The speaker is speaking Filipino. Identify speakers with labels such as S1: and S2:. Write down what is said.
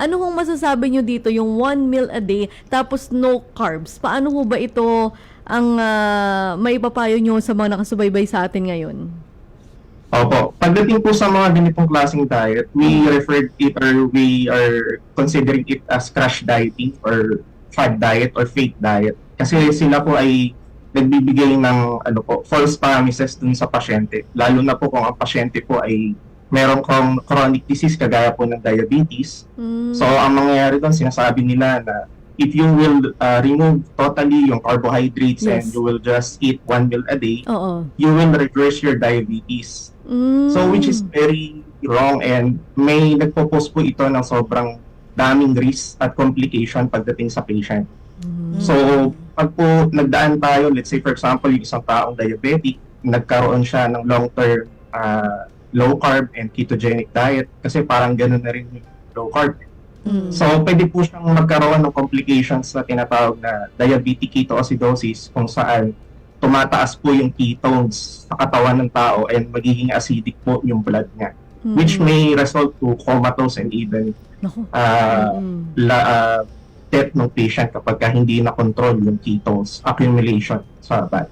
S1: Ano hong masasabi nyo dito, yung one meal a day, tapos no carbs? Paano ho ba ito ang ah, maipapayo nyo sa mga nakasubaybay sa atin ngayon?
S2: Opo. Pagdating po sa mga ganitong klaseng diet, we refer it or we are considering it as crash dieting or fad diet or fake diet. Kasi sila po ay nagbibigay ng ano po, false promises dun sa pasyente. Lalo na po kung ang pasyente po ay merong chron- chronic disease kagaya po ng diabetes.
S1: Mm,
S2: So ang mangyayari doon, sinasabi nila na if you will uh, remove totally yung carbohydrates and
S1: Yes.
S2: you will just eat one meal a day,
S1: Oo.
S2: you will reverse your diabetes.
S1: Mm.
S2: So which is very wrong and may nagpo-post po ito ng sobrang daming risk at complication pagdating sa patient.
S1: Mm.
S2: So pag po nagdaan tayo, let's say for example, yung isang taong diabetic, nagkaroon siya ng long-term uh, low carb and ketogenic diet kasi parang ganun na rin yung low carb.
S1: Mm.
S2: So pwede po siyang magkaroon ng complications na tinatawag na diabetic ketoacidosis kung saan tumataas po yung ketones sa katawan ng tao and magiging acidic po yung blood niya
S1: Mm.
S2: which may result to comatose and even uh,
S1: Mm.
S2: la, uh, death ng patient kapag ka hindi na control yung ketones accumulation sa blood.